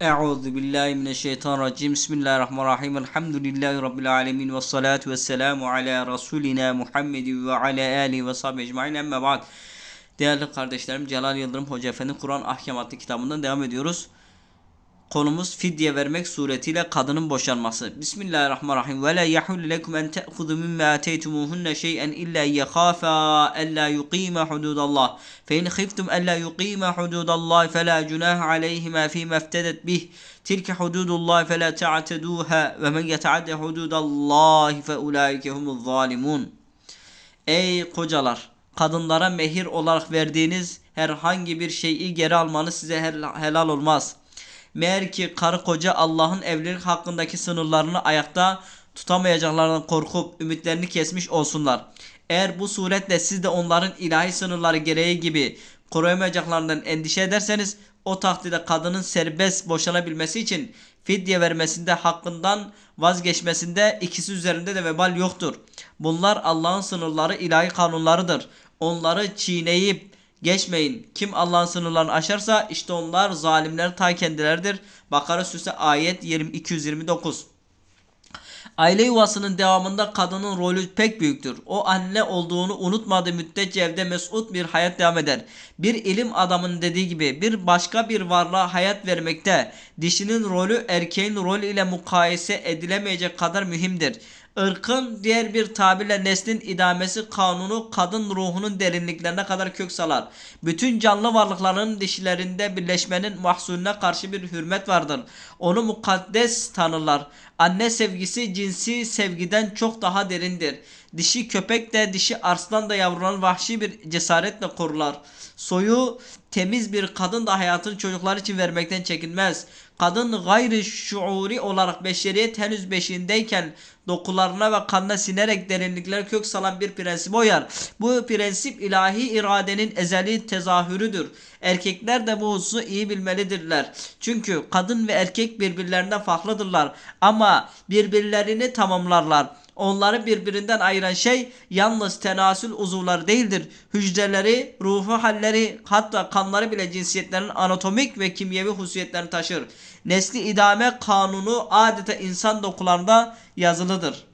Euzu billahi mineşşeytanirracim. Bismillahirrahmanirrahim. Elhamdülillahi rabbil alamin ve salatu vesselamu ala rasulina Muhammedin ve ala alihi ve sahbihi ecmaîn. Emme ba'd. Değerli kardeşlerim, Celal Yıldırım Hoca Efendi Kur'an Ahkamatı kitabından devam ediyoruz. Konumuz fidye vermek suretiyle kadının boşanması. Bismillahirrahmanirrahim. Ve la yahullu lekum en te'khudhu mimma ateytumuhunne şey'en illa yakhafa alla yuqima hududallah. Fe in khiftum alla yuqima hududallah fela junaha aleyhima fima iftedet bih. Tilke hududullah fela ta'teduha ve men yeta'adde hududallah fe ulaike humuz zalimun. Ey kocalar! Kadınlara mehir olarak verdiğiniz herhangi bir şeyi geri almanız size hel- helal olmaz. Meğer ki karı koca Allah'ın evlilik hakkındaki sınırlarını ayakta tutamayacaklarından korkup ümitlerini kesmiş olsunlar. Eğer bu suretle siz de onların ilahi sınırları gereği gibi koruyamayacaklarından endişe ederseniz o takdirde kadının serbest boşanabilmesi için fidye vermesinde hakkından vazgeçmesinde ikisi üzerinde de vebal yoktur. Bunlar Allah'ın sınırları ilahi kanunlarıdır. Onları çiğneyip Geçmeyin. Kim Allah'ın sınırlarını aşarsa işte onlar zalimler ta kendileridir. Bakara Suresi ayet 20, 229. Aile yuvasının devamında kadının rolü pek büyüktür. O anne olduğunu unutmadığı müddetçe evde mesut bir hayat devam eder. Bir ilim adamının dediği gibi bir başka bir varlığa hayat vermekte dişinin rolü erkeğin rolü ile mukayese edilemeyecek kadar mühimdir. Irkın diğer bir tabirle neslin idamesi kanunu kadın ruhunun derinliklerine kadar kök salar. Bütün canlı varlıkların dişilerinde birleşmenin mahsulüne karşı bir hürmet vardır. Onu mukaddes tanırlar. Anne sevgisi cinsi sevgiden çok daha derindir. Dişi köpek de dişi arslan da yavrulan vahşi bir cesaretle korular. Soyu temiz bir kadın da hayatını çocuklar için vermekten çekinmez. Kadın gayri şuuri olarak beşeriyet henüz beşiğindeyken dokularına ve kanına sinerek derinliklere kök salan bir prensip oyar. Bu prensip ilahi iradenin ezeli tezahürüdür. Erkekler de bu hususu iyi bilmelidirler. Çünkü kadın ve erkek birbirlerinden farklıdırlar ama birbirlerini tamamlarlar. Onları birbirinden ayıran şey yalnız tenasül uzuvları değildir. Hücreleri, ruhu halleri hatta kanları bile cinsiyetlerin anatomik ve kimyevi hususiyetlerini taşır. Nesli idame kanunu adeta insan dokularında yazılıdır.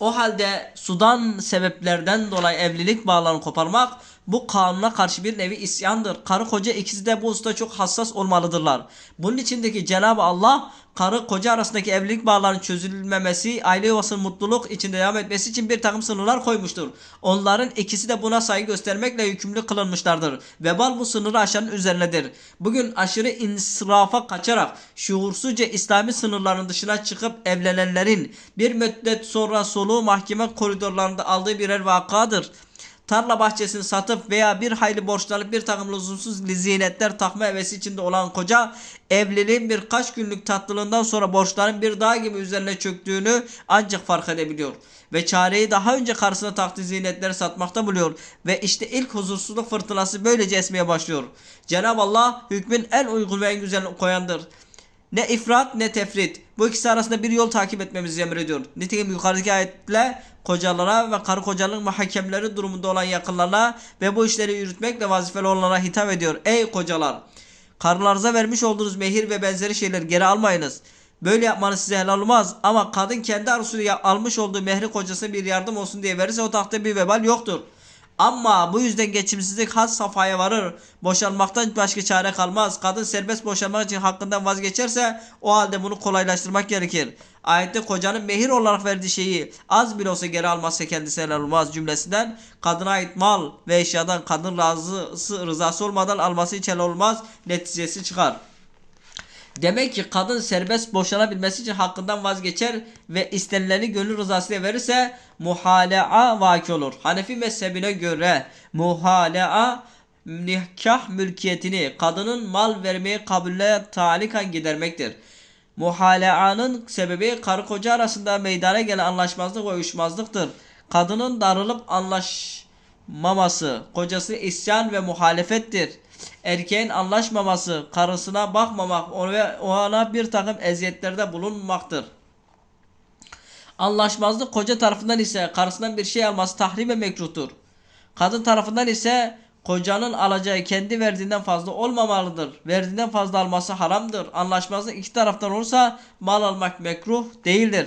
O halde sudan sebeplerden dolayı evlilik bağlarını koparmak bu kanuna karşı bir nevi isyandır. Karı koca ikisi de bu hususta çok hassas olmalıdırlar. Bunun içindeki Cenab-ı Allah karı koca arasındaki evlilik bağlarının çözülmemesi, aile yuvasının mutluluk içinde devam etmesi için bir takım sınırlar koymuştur. Onların ikisi de buna saygı göstermekle yükümlü kılınmışlardır. Vebal bu sınırı aşanın üzerinedir. Bugün aşırı insirafa kaçarak şuursuzca İslami sınırların dışına çıkıp evlenenlerin bir müddet sonra soluğu mahkeme koridorlarında aldığı birer vakadır tarla bahçesini satıp veya bir hayli borçlanıp bir takım lüzumsuz ziynetler takma hevesi içinde olan koca evliliğin birkaç günlük tatlılığından sonra borçların bir dağ gibi üzerine çöktüğünü ancak fark edebiliyor. Ve çareyi daha önce karşısına taktığı ziynetleri satmakta buluyor. Ve işte ilk huzursuzluk fırtınası böylece esmeye başlıyor. Cenab-ı Allah hükmün en uygun ve en güzelini koyandır. Ne ifrat ne tefrit. Bu ikisi arasında bir yol takip etmemizi emrediyor. Nitekim yukarıdaki ayetle kocalara ve karı kocalık mahkemleri durumunda olan yakınlarına ve bu işleri yürütmekle vazifeli olanlara hitap ediyor. Ey kocalar! Karılarınıza vermiş olduğunuz mehir ve benzeri şeyleri geri almayınız. Böyle yapmanız size helal olmaz ama kadın kendi arzusuyla almış olduğu mehri kocasına bir yardım olsun diye verirse o takdirde bir vebal yoktur. Ama bu yüzden geçimsizlik has safhaya varır. Boşanmaktan başka çare kalmaz. Kadın serbest boşanmak için hakkından vazgeçerse o halde bunu kolaylaştırmak gerekir. Ayette kocanın mehir olarak verdiği şeyi az bile olsa geri almazsa kendisine helal olmaz cümlesinden kadına ait mal ve eşyadan kadın razısı, rızası olmadan alması helal olmaz neticesi çıkar. Demek ki kadın serbest boşanabilmesi için hakkından vazgeçer ve istenileni gönül rızasıyla verirse muhalea vaki olur. Hanefi mezhebine göre muhalea nikah mülkiyetini kadının mal vermeye kabulle talikan gidermektir. Muhaleanın sebebi karı koca arasında meydana gelen anlaşmazlık ve uyuşmazlıktır. Kadının darılıp anlaşmaması kocası isyan ve muhalefettir erkeğin anlaşmaması, karısına bakmamak ve ona bir takım eziyetlerde bulunmaktır. Anlaşmazlık koca tarafından ise karısından bir şey alması tahrim ve mekruhtur. Kadın tarafından ise Kocanın alacağı kendi verdiğinden fazla olmamalıdır. Verdiğinden fazla alması haramdır. Anlaşması iki taraftan olursa mal almak mekruh değildir.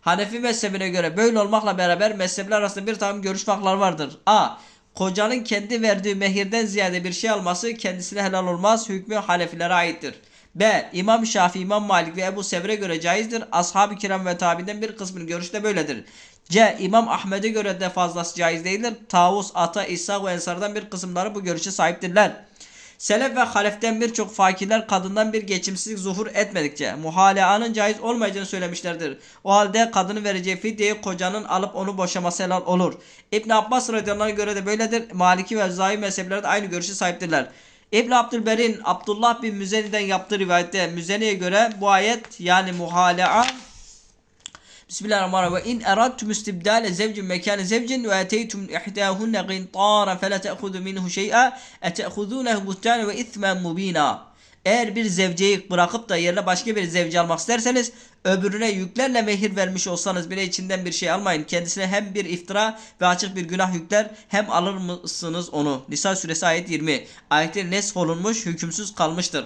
Hanefi mezhebine göre böyle olmakla beraber mezhepler arasında bir takım görüş farkları vardır. A. Kocanın kendi verdiği mehirden ziyade bir şey alması kendisine helal olmaz. Hükmü Hanefilere aittir. B. İmam Şafii, İmam Malik ve Ebu Sevr'e göre caizdir. Ashab-ı kiram ve tabi'den bir kısmının görüşü de böyledir. C. İmam Ahmet'e göre de fazlası caiz değildir. Tavus, Ata, İsa ve Ensar'dan bir kısımları bu görüşe sahiptirler. Selef ve haleften birçok fakirler kadından bir geçimsizlik zuhur etmedikçe muhaleanın caiz olmayacağını söylemişlerdir. O halde kadının vereceği fidyeyi kocanın alıp onu boşaması helal olur. İbn Abbas radıyallahu göre de böyledir. Maliki ve Zahir mezhepleri de aynı görüşe sahiptirler. İbn Abdülber'in Abdullah bin Müzeni'den yaptığı rivayette Müzeni'ye göre bu ayet yani muhalea Bismillahirrahmanirrahim. İn eradtum istibdale zevcin mekane zevcin ve eteytum ihdahunne qintaran fela ta'khudu minhu şey'a ete'khudunehu buhtanen ve ithmen mubina. Eğer bir zevceyi bırakıp da yerine başka bir zevce almak isterseniz öbürüne yüklerle mehir vermiş olsanız bile içinden bir şey almayın. Kendisine hem bir iftira ve açık bir günah yükler hem alır mısınız onu? Nisa suresi ayet 20. Ayetler nesk olunmuş hükümsüz kalmıştır.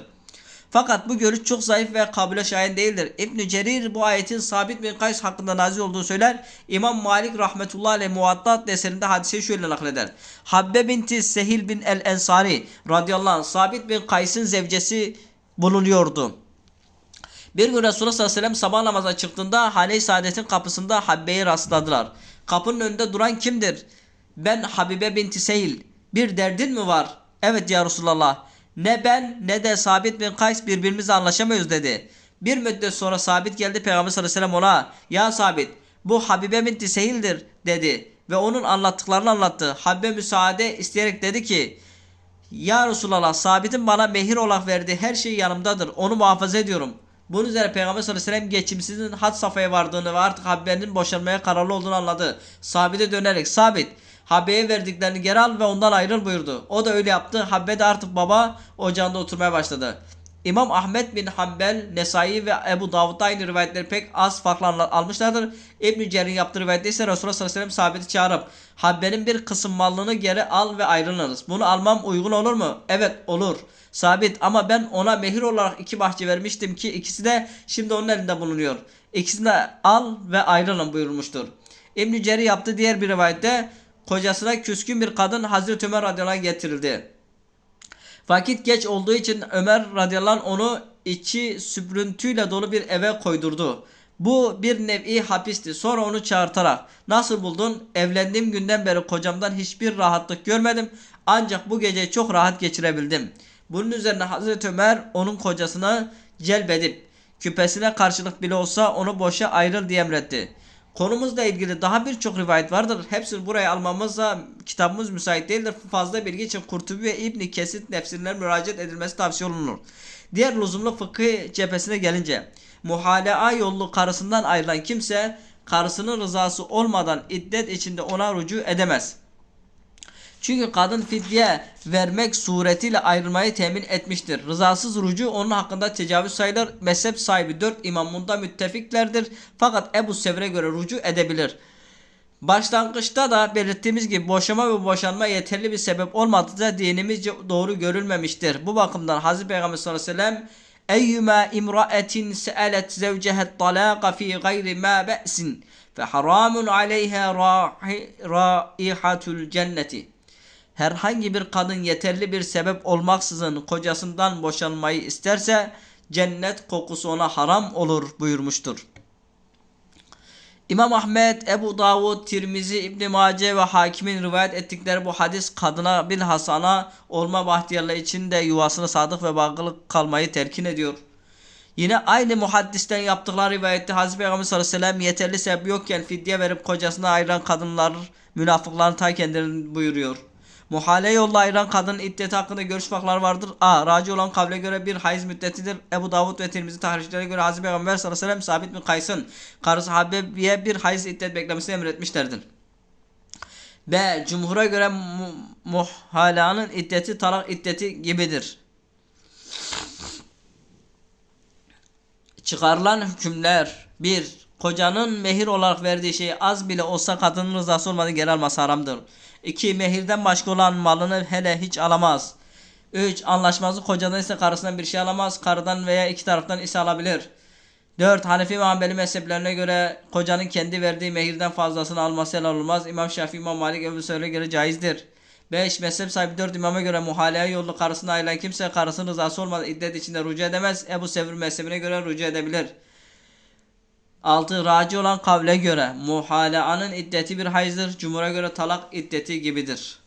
Fakat bu görüş çok zayıf ve kabule şayan değildir. İbn Cerir bu ayetin Sabit bin Kays hakkında nazil olduğunu söyler. İmam Malik rahmetullah aleyh muvattat eserinde hadiseyi şöyle nakleder. Habbe binti Sehil bin el Ensari radıyallahu anh Sabit bin Kays'ın zevcesi bulunuyordu. Bir gün Resulullah sallallahu aleyhi ve sellem sabah namaza çıktığında Hane-i Saadet'in kapısında Habbe'yi rastladılar. Kapının önünde duran kimdir? Ben Habibe binti Sehil. Bir derdin mi var? Evet ya Resulallah. Ne ben ne de Sabit bin Kays birbirimizle anlaşamıyoruz dedi. Bir müddet sonra Sabit geldi Peygamber sallallahu aleyhi ve sellem ona ya Sabit bu Habibe binti Sehil'dir dedi ve onun anlattıklarını anlattı. Habibe müsaade isteyerek dedi ki ya Resulallah Sabit'in bana mehir olarak verdiği her şey yanımdadır. Onu muhafaza ediyorum. Bunun üzerine Peygamber sallallahu aleyhi ve sellem geçimsizin had safhaya vardığını ve artık Habibe'nin boşanmaya kararlı olduğunu anladı. Sabit'e dönerek Sabit Habbe'ye verdiklerini geri al ve ondan ayrıl buyurdu. O da öyle yaptı. Habbe de artık baba ocağında oturmaya başladı. İmam Ahmet bin Hanbel, Nesai ve Ebu Davud aynı rivayetleri pek az farklı almışlardır. İbn-i yaptığı rivayette ise Resulullah sallallahu aleyhi ve sellem sabiti çağırıp Habbe'nin bir kısım malını geri al ve ayrılınız. Bunu almam uygun olur mu? Evet olur. Sabit ama ben ona mehir olarak iki bahçe vermiştim ki ikisi de şimdi onun elinde bulunuyor. İkisini de al ve ayrılın buyurmuştur. İbn-i Cer'i yaptığı diğer bir rivayette kocasına küskün bir kadın Hazreti Ömer radıyallahu getirildi. Vakit geç olduğu için Ömer radıyallahu onu içi süprüntüyle dolu bir eve koydurdu. Bu bir nevi hapisti. Sonra onu çağırtarak nasıl buldun? Evlendiğim günden beri kocamdan hiçbir rahatlık görmedim. Ancak bu gece çok rahat geçirebildim. Bunun üzerine Hazreti Ömer onun kocasına celbedip küpesine karşılık bile olsa onu boşa ayrıl diye emretti. Konumuzla ilgili daha birçok rivayet vardır. Hepsini buraya almamızla kitabımız müsait değildir. Fazla bilgi için Kurtubi ve İbni Kesit nefsine müracaat edilmesi tavsiye olunur. Diğer lüzumlu fıkıh cephesine gelince muhalea yollu karısından ayrılan kimse karısının rızası olmadan iddet içinde ona rücu edemez. Çünkü kadın fidye vermek suretiyle ayrılmayı temin etmiştir. Rızasız rucu onun hakkında tecavüz sayılır. Mezhep sahibi dört imam bunda müttefiklerdir. Fakat Ebu Sevr'e göre rucu edebilir. Başlangıçta da belirttiğimiz gibi boşama ve boşanma yeterli bir sebep olmadıkça dinimizce doğru görülmemiştir. Bu bakımdan Hazreti Peygamber sallallahu aleyhi ve sellem Eyyuma imra'etin se'alet zevcehet talaka fi gayri ma be'sin fe haramun aleyha raihatul cenneti herhangi bir kadın yeterli bir sebep olmaksızın kocasından boşanmayı isterse cennet kokusu ona haram olur buyurmuştur. İmam Ahmet, Ebu Davud, Tirmizi, İbn Mace ve Hakim'in rivayet ettikleri bu hadis kadına bir hasana olma bahtiyarlığı için de yuvasına sadık ve bağlı kalmayı telkin ediyor. Yine aynı muhaddisten yaptıkları rivayette Hazreti Peygamber sallallahu aleyhi ve sellem yeterli sebep yokken fidye verip kocasına ayıran kadınlar münafıkların ta kendilerini buyuruyor. Muhale yolla ayıran kadının iddeti hakkında görüş farkları vardır. A. Raci olan kavle göre bir hayız müddetidir. Ebu Davud ve Tirmizi tahricilere göre Hazreti Peygamber sallallahu aleyhi ve sellem sabit bin Kays'ın karısı Habibiye bir hayız iddet beklemesini emretmişlerdir. B. Cumhur'a göre mu muhalanın iddeti talak iddeti gibidir. Çıkarılan hükümler 1. Kocanın mehir olarak verdiği şey az bile olsa kadının rızası olmadan geri alması haramdır. 2. Mehirden başka olan malını hele hiç alamaz. 3. Anlaşmazlık kocadan ise karısından bir şey alamaz. Karıdan veya iki taraftan ise alabilir. 4. Hanefi ve Hanbeli mezheplerine göre kocanın kendi verdiği mehirden fazlasını alması helal olmaz. İmam Şafii, İmam Malik, Ebu Sürey'e göre caizdir. 5. Mezhep sahibi 4 imama göre muhaleye yollu karısına ayrılan kimse karısının rızası olmadan iddet içinde rucu edemez. Ebu Sevr mezhebine göre rucu edebilir. 6. Raci olan kavle göre muhaleanın iddeti bir hayızdır. Cumhur'a göre talak iddeti gibidir.